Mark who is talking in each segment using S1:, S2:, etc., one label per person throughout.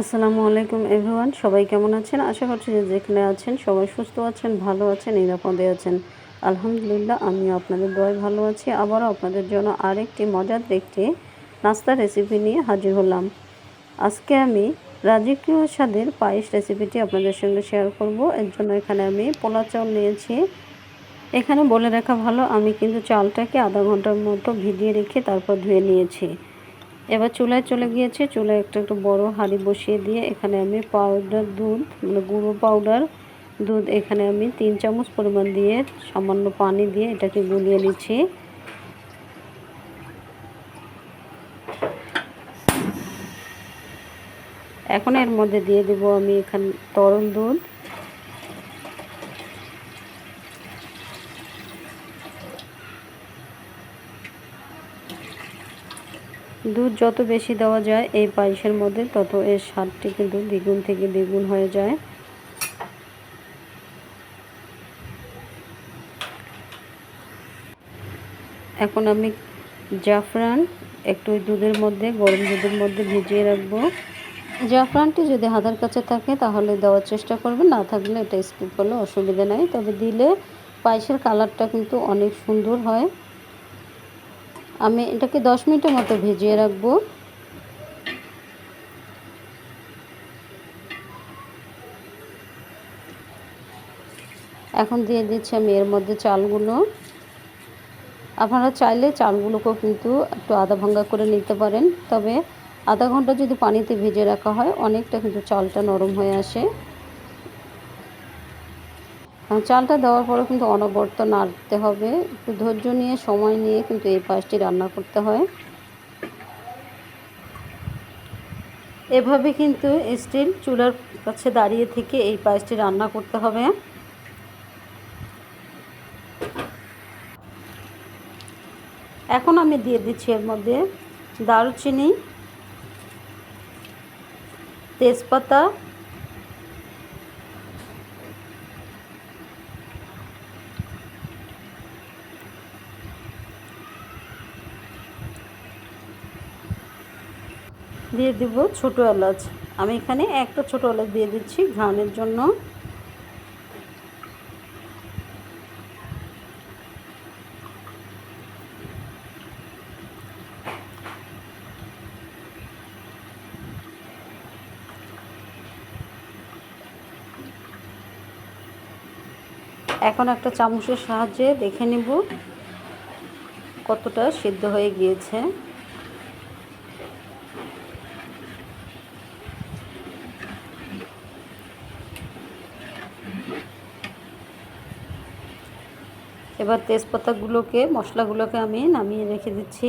S1: আসসালামু আলাইকুম এভরিওয়ান, সবাই কেমন আছেন? আশা করছি যে যেখানে আছেন, সবাই সুস্থ আছেন, ভালো আছেন, নিরাপদে আছেন। আলহামদুলিল্লাহ, আমিও আপনাদের দোয়ায় ভালো আছি। আবারও আপনাদের জন্য আরেকটি মজার একটি নাস্তার রেসিপি নিয়ে হাজির হলাম। আজকে আমি রাজকীয় স্বাদের পায়েস রেসিপিটি আপনাদের সঙ্গে শেয়ার করব। এর জন্য এখানে আমি পোলা চাউল নিয়েছি। এখানে বলে রাখা ভালো, আমি কিন্তু চালটাকে আধা ঘণ্টার মতো ভিজিয়ে রেখে তারপর ধুয়ে নিয়েছি। এবার চুলায় চলে গিয়েছে, চুলায় একটা একটু বড় হাঁড়ি বসিয়ে দিয়ে এখানে আমি পাউডার দুধ মানে গুঁড়ো পাউডার দুধ এখানে আমি তিন চামচ পরিমাণ দিয়ে সামান্য পানি দিয়ে এটাকে গুলিয়ে নিচ্ছি। এখন এর মধ্যে দিয়ে দেব আমি এখানে তরল দুধ। দুধ যত বেশি দেওয়া যায়, এই পায়েসের মধ্যে তত এর স্বাদটি কিন্তু দ্বিগুণ থেকে দ্বিগুণ হয়ে যায়। এখন আমি জাফরান একটু দুধের মধ্যে, গরম দুধের মধ্যে ভিজিয়ে রাখব। জাফরানটি যদি হাতের কাছে থাকে, তাহলে দেওয়ার চেষ্টা করবেন। না থাকলে এটা স্কিপ করলে অসুবিধা নাই। তবে দিলে পায়েসের কালারটা কিন্তু অনেক সুন্দর হয়। আমি এটাকে দশ মিনিটের মতো ভিজিয়ে রাখব। এখন দিয়ে দিচ্ছি আমি এর মধ্যে চালগুলো। আপনারা চাইলে চালগুলোকেও কিন্তু একটু আধা ভাঙ্গা করে নিতে পারেন। তবে আধা ঘণ্টা যদি পানিতে ভিজে রাখা হয়, অনেকটা কিন্তু চালটা নরম হয়ে আসে। চালটা দেওয়ার পরে কিন্তু অনবরত নাড়তে হবে। একটু ধৈর্য নিয়ে, সময় নিয়ে কিন্তু এই পায়েসটি রান্না করতে হয়। এভাবে কিন্তু স্টিল চুলার কাছে দাঁড়িয়ে থেকে এই পায়েসটি রান্না করতে হবে। এখন আমি দিয়ে দিচ্ছি এর মধ্যে দারুচিনি, তেজপাতা দিয়ে দিব ছোটো এলাচ। আমি এখানে একটা ছোটো এলাচ দিয়ে দিচ্ছি ঘ্রাণের জন্য। এখন একটা চামচের সাহায্যে দেখে নেব কতটা সিদ্ধ হয়ে গিয়েছে। এবার তেজপাতাগুলোকে, মশলাগুলোকে আমি নামিয়ে রেখে দিচ্ছি।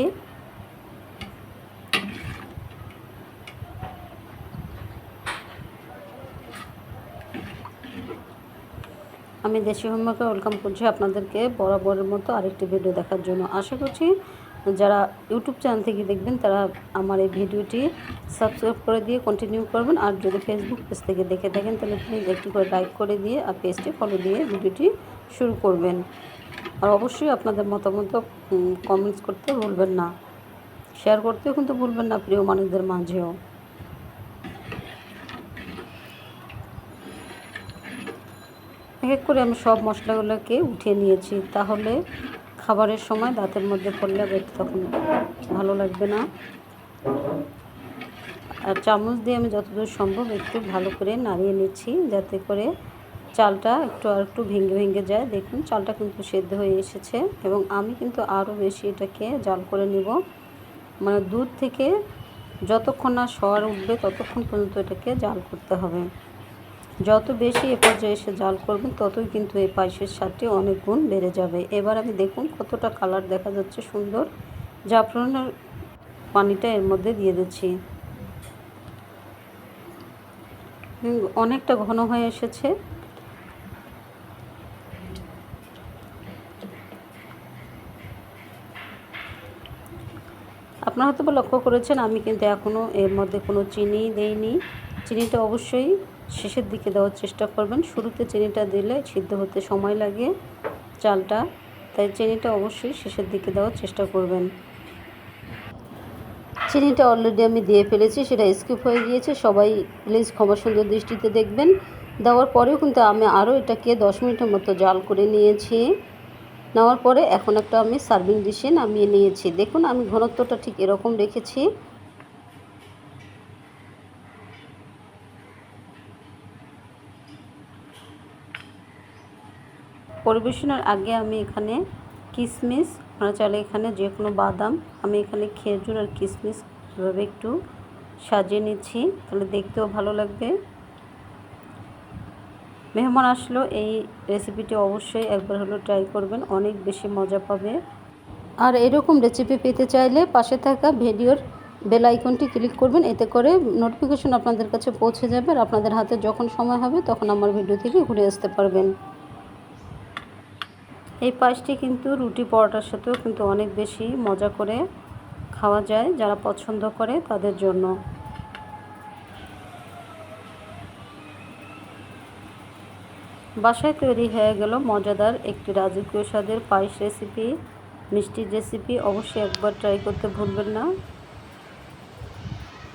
S1: আমি দেশি হোমওয়ার্কে ওয়েলকাম করছি আপনাদেরকে বরাবরের মতো আরেকটি ভিডিও দেখার জন্য। আশা করছি যারা ইউটিউব চ্যানেল থেকে দেখবেন, তারা আমার এই ভিডিওটি সাবস্ক্রাইব করে দিয়ে কন্টিনিউ করবেন। আর যদি ফেসবুক পেজ থেকে দেখে থাকেন, তাহলে প্লিজ একটি করে লাইক করে দিয়ে আর পেজটি ফলো দিয়ে ভিডিওটি শুরু করবেন। আর অবশ্যই আপনাদের মতামত কমেন্টস করতে ভুলবেন না। শেয়ার করতেও কিন্তু ভুলবেন না প্রিয় মানুষদের মাঝেও। এক এক করে আমি সব মশলাগুলোকে উঠিয়ে নিয়েছি। তাহলে খাবারের সময় দাঁতের মধ্যে পড়লে তখন ভালো লাগবে না। আর চামচ দিয়ে আমি যতদূর সম্ভব একটু ভালো করে নাড়িয়ে নিচ্ছি, যাতে করে চালটা একটু আর একটু ভেঙে ভেঙে যায়। দেখুন, চালটা কিন্তু সেদ্ধ হয়ে এসেছে এবং আমি কিন্তু আরও বেশি এটাকে জাল করে নিব। মানে দুধ থেকে যতক্ষণ না সর উঠবে ততক্ষণ পর্যন্ত এটাকে জাল করতে হবে। যত বেশি এ পর্যায়ে এসে জাল করবেন, ততই কিন্তু এই পায়েসের স্বাদটি অনেক গুণ বেড়ে যাবে। এবার আমি দেখুন কতটা কালার দেখা যাচ্ছে সুন্দর। জাফরানের পানিটা এর মধ্যে দিয়ে দিচ্ছি। অনেকটা ঘন হয়ে এসেছে। আপনারা হয়তো লক্ষ্য করেছেন, আমি কিন্তু এখনও এর মধ্যে কোনো চিনি দেইনি। চিনিটা অবশ্যই শেষের দিকে দেওয়ার চেষ্টা করবেন। শুরুতে চিনিটা দিলে সিদ্ধ হতে সময় লাগে চালটা, তাই চিনিটা অবশ্যই শেষের দিকে দেওয়ার চেষ্টা করবেন। চিনিটা অলরেডি আমি দিয়ে ফেলেছি, সেটা স্কিপ হয়ে গিয়েছে। সবাই প্লিজ ক্ষমা সুন্দর দৃষ্টিতে দেখবেন। দেওয়ার পরেও কিন্তু আমি আরও এটাকে দশ মিনিটের মতো জাল করে নিয়েছি। নেওয়ার পরে এখন একটা আমি সার্ভিং ডিশে নামিয়ে নিয়েছি। দেখুন, আমি ঘনত্বটা ঠিক এরকম রেখেছি। পরিবেশনের আগে আমি এখানে কিশমিশ আপনারা চাইলে এখানে যে কোনো বাদাম, আমি এখানে খেজুর আর কিশমিশ এভাবে একটু সাজিয়ে নিচ্ছি, তাহলে দেখতেও ভালো লাগবে। মেহমান আসলো, এই রেসিপিটি অবশ্যই একবার হলো ট্রাই করবেন, অনেক বেশি মজা পাবে। আর এরকম রেসিপি পেতে চাইলে পাশে থাকা ভিডিওর বেল আইকনটি ক্লিক করবেন, এতে করে নোটিফিকেশন আপনাদের কাছে পৌঁছে যাবে আর আপনাদের হাতে যখন সময় হবে তখন আমার ভিডিও থেকে ঘুরে আসতে পারবেন। এই পায়েসটি কিন্তু রুটি পরোটার সাথেও কিন্তু অনেক বেশি মজা করে খাওয়া যায় যারা পছন্দ করে তাদের জন্য। বাসায় তৈরি হয়ে গেল মজাদার একটি রাজকীয় স্বাদের পায়েস রেসিপি মিষ্টির রেসিপি অবশ্যই একবার ট্রাই করতে ভুলবেন না।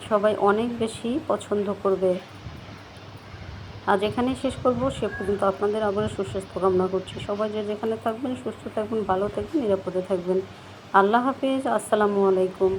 S1: সবাই অনেক বেশি পছন্দ করবে। আজ এখানেই শেষ করব। সে পর্যন্ত আপনাদের আবার সুস্বাস্থ্য কামনা করছি। সবাই যে যেখানে থাকবেন, সুস্থ থাকবেন, ভালো থাকবেন, নিরাপদে থাকবেন। আল্লাহ হাফিজ। আসসালামু আলাইকুম।